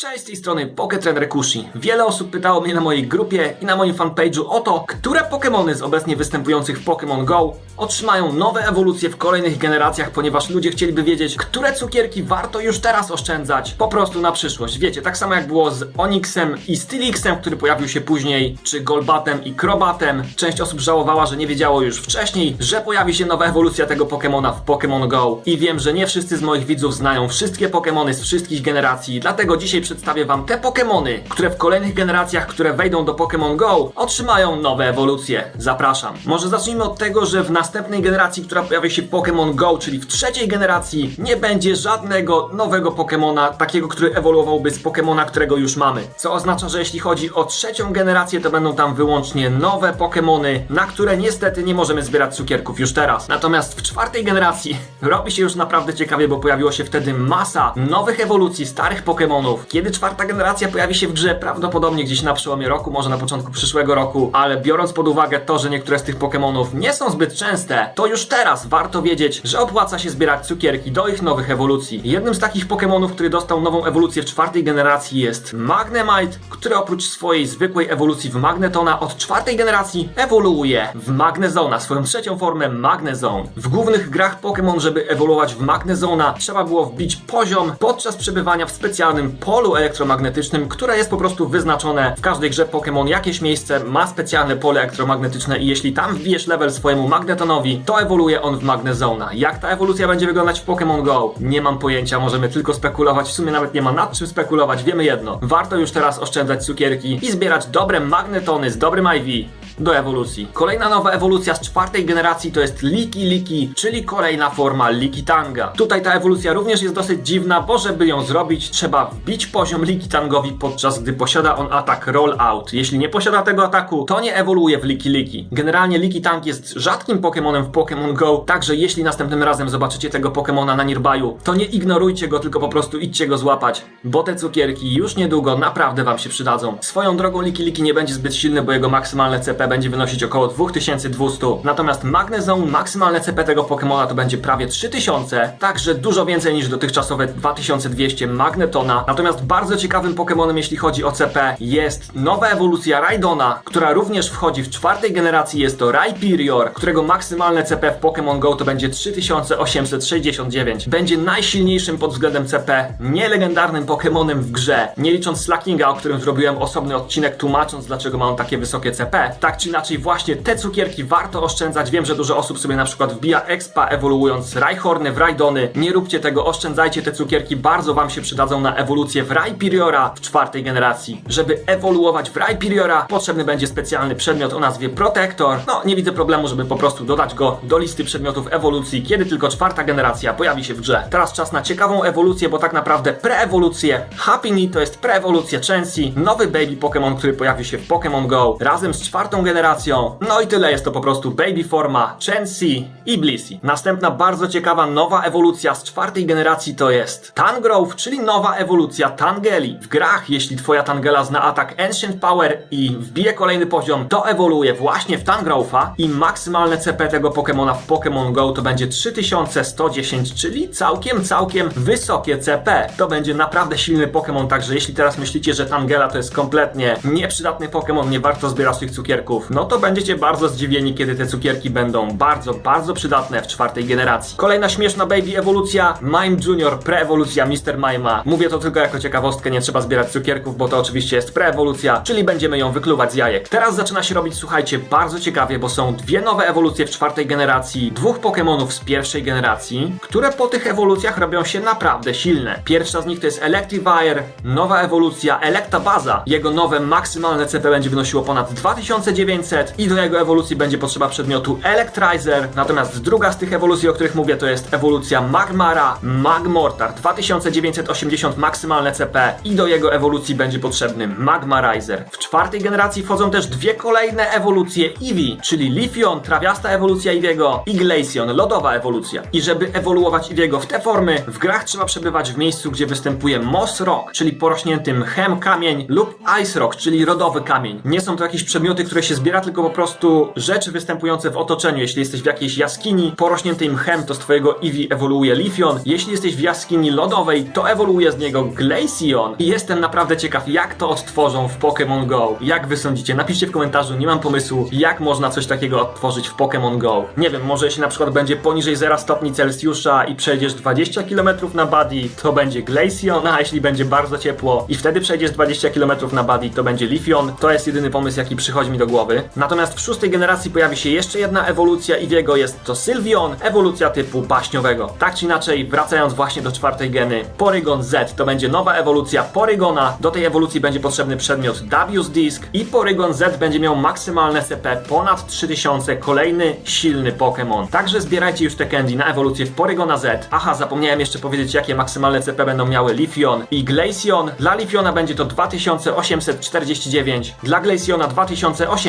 Cześć, z tej strony Poketrener Kushi. Wiele osób pytało mnie na mojej grupie i na moim fanpage'u o to, które Pokémony z obecnie występujących w Pokémon GO otrzymają nowe ewolucje w kolejnych generacjach, ponieważ ludzie chcieliby wiedzieć, które cukierki warto już teraz oszczędzać, po prostu na przyszłość. Wiecie, tak samo jak było z Onyxem i Stylixem, który pojawił się później, czy Golbatem i Crobatem. Część osób żałowała, że nie wiedziało już wcześniej, że pojawi się nowa ewolucja tego Pokémona w Pokémon GO. I wiem, że nie wszyscy z moich widzów znają wszystkie Pokémony z wszystkich generacji, dlatego dzisiaj przedstawię wam te Pokémony, które w kolejnych generacjach, które wejdą do Pokémon GO, otrzymają nowe ewolucje. Zapraszam. Może zacznijmy od tego, że w następnej generacji, która pojawi się Pokémon GO, czyli w trzeciej generacji, nie będzie żadnego nowego Pokémona, takiego, który ewoluowałby z Pokémona, którego już mamy. Co oznacza, że jeśli chodzi o trzecią generację, to będą tam wyłącznie nowe Pokémony, na które niestety nie możemy zbierać cukierków już teraz. Natomiast w czwartej generacji robi się już naprawdę ciekawie, bo pojawiło się wtedy masa nowych ewolucji starych Pokémonów. Kiedy czwarta generacja pojawi się w grze, prawdopodobnie gdzieś na przełomie roku, może na początku przyszłego roku, ale biorąc pod uwagę to, że niektóre z tych Pokémonów nie są zbyt częste, to już teraz warto wiedzieć, że opłaca się zbierać cukierki do ich nowych ewolucji. Jednym z takich Pokémonów, który dostał nową ewolucję w czwartej generacji jest Magnemite, który oprócz swojej zwykłej ewolucji w Magnetona od czwartej generacji ewoluuje w Magnezona, swoją trzecią formę Magnezone. W głównych grach Pokémon, żeby ewoluować w Magnezona, trzeba było wbić poziom podczas przebywania w specjalnym polu elektromagnetycznym, które jest po prostu wyznaczone w każdej grze Pokémon. Jakieś miejsce ma specjalne pole elektromagnetyczne i jeśli tam wbijesz level swojemu Magnetonowi, to ewoluuje on w Magnezona. Jak ta ewolucja będzie wyglądać w Pokémon Go? Nie mam pojęcia, możemy tylko spekulować. W sumie nawet nie ma nad czym spekulować. Wiemy jedno. Warto już teraz oszczędzać cukierki i zbierać dobre magnetony z dobrym IV do ewolucji. Kolejna nowa ewolucja z czwartej generacji to jest Liki Liki, czyli kolejna forma Likitanga. Tutaj ta ewolucja również jest dosyć dziwna, bo żeby ją zrobić, trzeba wbić poziom Likitangowi podczas gdy posiada on atak Roll Out. Jeśli nie posiada tego ataku, to nie ewoluuje w Liki Liki. Generalnie Likitang jest rzadkim Pokémonem w Pokémon Go, także jeśli następnym razem zobaczycie tego Pokémona na Nearbyu, to nie ignorujcie go, tylko po prostu idźcie go złapać, bo te cukierki już niedługo naprawdę wam się przydadzą. Swoją drogą Liki Liki nie będzie zbyt silny, bo jego maksymalne CP będzie wynosić około 2200. Natomiast Magnezone maksymalne CP tego Pokemona to będzie prawie 3000, także dużo więcej niż dotychczasowe 2200 Magnetona. Natomiast bardzo ciekawym Pokemonem jeśli chodzi o CP jest nowa ewolucja Raidona, która również wchodzi w czwartej generacji. Jest to Rhyperior, którego maksymalne CP w Pokémon Go to będzie 3869. Będzie najsilniejszym pod względem CP, nielegendarnym Pokemonem w grze, nie licząc Slackinga, o którym zrobiłem osobny odcinek tłumacząc dlaczego ma on takie wysokie CP. Tak czy inaczej właśnie te cukierki warto oszczędzać. Wiem, że dużo osób sobie na przykład wbija expa ewoluując Rhyhorny w Raidony. Nie róbcie tego, oszczędzajcie te cukierki, bardzo wam się przydadzą na ewolucję w Rhyperiora w czwartej generacji. Żeby ewoluować w Rhyperiora potrzebny będzie specjalny przedmiot o nazwie Protector. No, nie widzę problemu, żeby po prostu dodać go do listy przedmiotów ewolucji, kiedy tylko czwarta generacja pojawi się w grze. Teraz czas na ciekawą ewolucję, bo tak naprawdę preewolucję Happy Knee to jest preewolucja Chansey, nowy baby Pokémon, który pojawi się w Pokémon Go razem z czwartą generacją. No i tyle, jest to po prostu baby forma Chansey i Blissey. Następna bardzo ciekawa nowa ewolucja z czwartej generacji to jest Tangrowth, czyli nowa ewolucja Tangeli. W grach, jeśli twoja Tangela zna atak Ancient Power i wbije kolejny poziom, to ewoluuje właśnie w Tangrowtha i maksymalne CP tego Pokemona w Pokémon Go to będzie 3110, czyli całkiem, całkiem wysokie CP. To będzie naprawdę silny Pokémon, także jeśli teraz myślicie, że Tangela to jest kompletnie nieprzydatny Pokémon, nie warto zbierać tych cukierków, no to będziecie bardzo zdziwieni, kiedy te cukierki będą bardzo, bardzo przydatne w czwartej generacji. Kolejna śmieszna baby ewolucja Mime Junior, preewolucja Mr. Mime'a. Mówię to tylko jako ciekawostkę, nie trzeba zbierać cukierków, bo to oczywiście jest preewolucja, czyli będziemy ją wykluwać z jajek. Teraz zaczyna się robić, słuchajcie, bardzo ciekawie, bo są dwie nowe ewolucje w czwartej generacji, dwóch Pokémonów z pierwszej generacji, które po tych ewolucjach robią się naprawdę silne. Pierwsza z nich to jest Electivire, nowa ewolucja Electabaza. Jego nowe maksymalne CP będzie wynosiło ponad 2900 i do jego ewolucji będzie potrzeba przedmiotu Electrizer. Natomiast druga z tych ewolucji, o których mówię, to jest ewolucja Magmara Magmortar. 2980 maksymalne CP i do jego ewolucji będzie potrzebny Magmarizer. W czwartej generacji wchodzą też dwie kolejne ewolucje Eevee, czyli Leafeon, trawiasta ewolucja Eevee'ego i Glaceon, lodowa ewolucja. I żeby ewoluować Eevee'ego w te formy, w grach trzeba przebywać w miejscu, gdzie występuje Moss Rock, czyli porośnięty mchem kamień lub Ice Rock, czyli rodowy kamień. Nie są to jakieś przedmioty, które się się zbiera tylko po prostu rzeczy występujące w otoczeniu. Jeśli jesteś w jakiejś jaskini porośniętej mchem, to z twojego Eevee ewoluuje Lifion. Jeśli jesteś w jaskini lodowej, to ewoluuje z niego Glaceon. I jestem naprawdę ciekaw, jak to odtworzą w Pokémon Go. Jak wy sądzicie? Napiszcie w komentarzu, nie mam pomysłu, jak można coś takiego odtworzyć w Pokémon Go. Nie wiem, może jeśli na przykład będzie poniżej 0 stopni Celsjusza i przejdziesz 20 km na Buddy, to będzie Glaceon, a jeśli będzie bardzo ciepło i wtedy przejdziesz 20 km na Buddy, to będzie Lifion. To jest jedyny pomysł, jaki przychodzi mi do głowy. Natomiast w szóstej generacji pojawi się jeszcze jedna ewolucja i jego jest to Sylveon, ewolucja typu baśniowego. Tak czy inaczej, wracając właśnie do czwartej geny, Porygon Z to będzie nowa ewolucja Porygona. Do tej ewolucji będzie potrzebny przedmiot W's Disk i Porygon Z będzie miał maksymalne CP ponad 3000, kolejny silny Pokémon. Także zbierajcie już te candy na ewolucję w Porygona Z. Aha, zapomniałem jeszcze powiedzieć, jakie maksymalne CP będą miały Lifion i Glaceon. Dla Lifiona będzie to 2849, dla Glaceona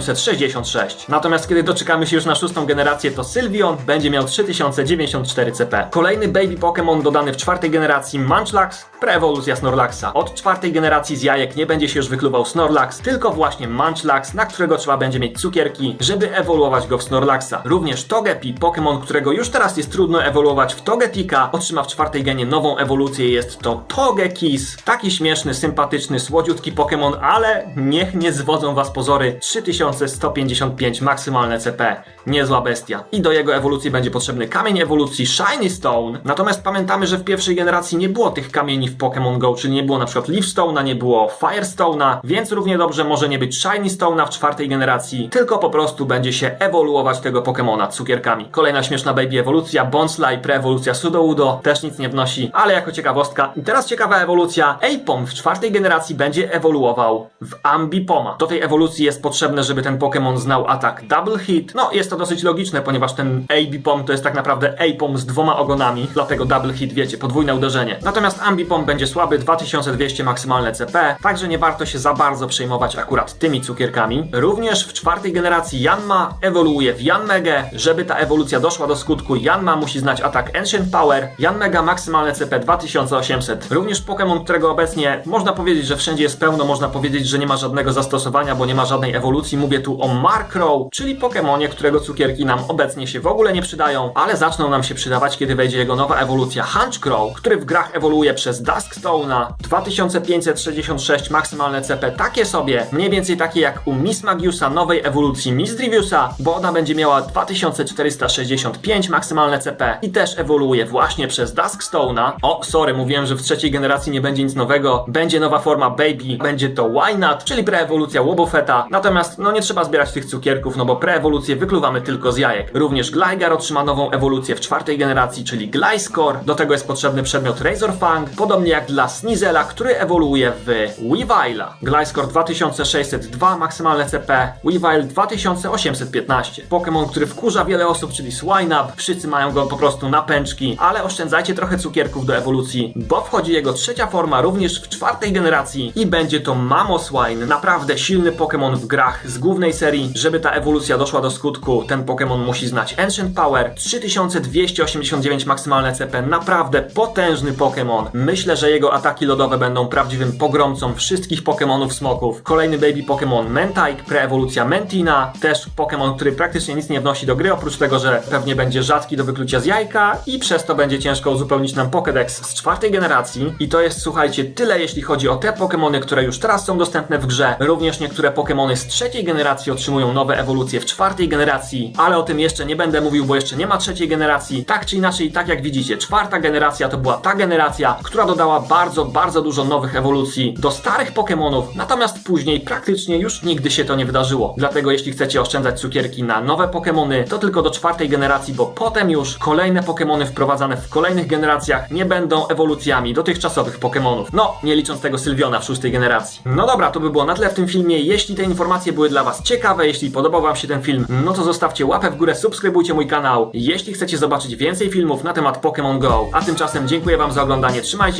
2866. Natomiast kiedy doczekamy się już na szóstą generację, to Sylveon będzie miał 3094 CP. Kolejny baby Pokémon dodany w czwartej generacji Munchlax, preewolucja Snorlaxa. Od czwartej generacji z jajek nie będzie się już wykluwał Snorlax, tylko właśnie Munchlax, na którego trzeba będzie mieć cukierki, żeby ewoluować go w Snorlaxa. Również Togepi, Pokémon, którego już teraz jest trudno ewoluować w Togetika, otrzyma w czwartej genie nową ewolucję, jest to Togekiss. Taki śmieszny, sympatyczny, słodziutki Pokémon, ale niech nie zwodzą was pozory. 3155 maksymalne CP. Niezła bestia. I do jego ewolucji będzie potrzebny kamień ewolucji Shiny Stone. Natomiast pamiętamy, że w pierwszej generacji nie było tych kamieni w Pokémon Go, czyli nie było na przykład Leaf Stone'a, nie było Fire Stone'a, więc równie dobrze może nie być Shiny Stone'a w czwartej generacji, tylko po prostu będzie się ewoluować tego Pokémona cukierkami. Kolejna śmieszna baby ewolucja, Bonsly, preewolucja Sudoudo, też nic nie wnosi, ale jako ciekawostka. I teraz ciekawa ewolucja, Apom w czwartej generacji będzie ewoluował w Ambipoma. Do tej ewolucji jest potrzebne, żeby ten Pokémon znał atak Double Hit. No, jest to dosyć logiczne, ponieważ ten Ambipom to jest tak naprawdę Apom z dwoma ogonami, dlatego Double Hit, wiecie, podwójne uderzenie. Natomiast Ambipom będzie słaby, 2200 maksymalne CP, także nie warto się za bardzo przejmować akurat tymi cukierkami. Również w czwartej generacji Yanma ewoluuje w Yanmegę. Żeby ta ewolucja doszła do skutku, Yanma musi znać atak Ancient Power. Yanmega maksymalne CP 2800. Również Pokémon, którego obecnie można powiedzieć, że wszędzie jest pełno, można powiedzieć, że nie ma żadnego zastosowania, bo nie ma żadnej ewolucji. Mówię tu o Markrow, czyli Pokémonie, którego cukierki nam obecnie się w ogóle nie przydają, ale zaczną nam się przydawać, kiedy wejdzie jego nowa ewolucja Hunchcrow, który w grach ewoluuje przez Duskstone'a. 2566 maksymalne CP, takie sobie, mniej więcej takie jak u Miss Magiusa nowej ewolucji Miss Driviusa, bo ona będzie miała 2465 maksymalne CP i też ewoluuje właśnie przez Duskstone'a. O, sorry, mówiłem, że w trzeciej generacji nie będzie nic nowego, będzie nowa forma Baby, będzie to Wynut, czyli preewolucja Wobbuffeta, natomiast no nie trzeba zbierać tych cukierków, no bo preewolucję wykluwamy tylko z jajek. Również Gligar otrzyma nową ewolucję w czwartej generacji, czyli Gliscor, do tego jest potrzebny przedmiot Razorfang, podobnie jak dla Snizela, który ewoluuje w Weavile'a. Gliscor 2602 maksymalne CP, Weavile 2815. Pokémon, który wkurza wiele osób, czyli Swinub, wszyscy mają go po prostu na pęczki, ale oszczędzajcie trochę cukierków do ewolucji, bo wchodzi jego trzecia forma również w czwartej generacji i będzie to Mamoswine, naprawdę silny Pokémon w grach z głównej serii. Żeby ta ewolucja doszła do skutku, ten Pokémon musi znać Ancient Power, 3289 maksymalne CP, naprawdę potężny Pokémon. Myślę, że jego ataki lodowe będą prawdziwym pogromcą wszystkich Pokémonów smoków. Kolejny baby Pokémon Mentike, preewolucja Mentina, też Pokémon, który praktycznie nic nie wnosi do gry, oprócz tego, że pewnie będzie rzadki do wyklucia z jajka i przez to będzie ciężko uzupełnić nam Pokédex z czwartej generacji. I to jest, słuchajcie, tyle jeśli chodzi o te Pokémony, które już teraz są dostępne w grze. Również niektóre Pokémony z trzeciej generacji otrzymują nowe ewolucje w czwartej generacji, ale o tym jeszcze nie będę mówił, bo jeszcze nie ma trzeciej generacji. Tak czy inaczej, tak jak widzicie, czwarta generacja to była ta generacja, która dodała bardzo, bardzo dużo nowych ewolucji do starych Pokémonów, natomiast później praktycznie już nigdy się to nie wydarzyło. Dlatego jeśli chcecie oszczędzać cukierki na nowe Pokémony, to tylko do czwartej generacji, bo potem już kolejne Pokémony wprowadzane w kolejnych generacjach nie będą ewolucjami dotychczasowych Pokémonów. No, nie licząc tego Sylwiona w szóstej generacji. No dobra, to by było na tyle w tym filmie. Jeśli te informacje były dla Was ciekawe, jeśli podobał Wam się ten film, no to zostawcie łapę w górę, subskrybujcie mój kanał. Jeśli chcecie zobaczyć więcej filmów na temat Pokémon Go. A tymczasem dziękuję Wam za oglądanie,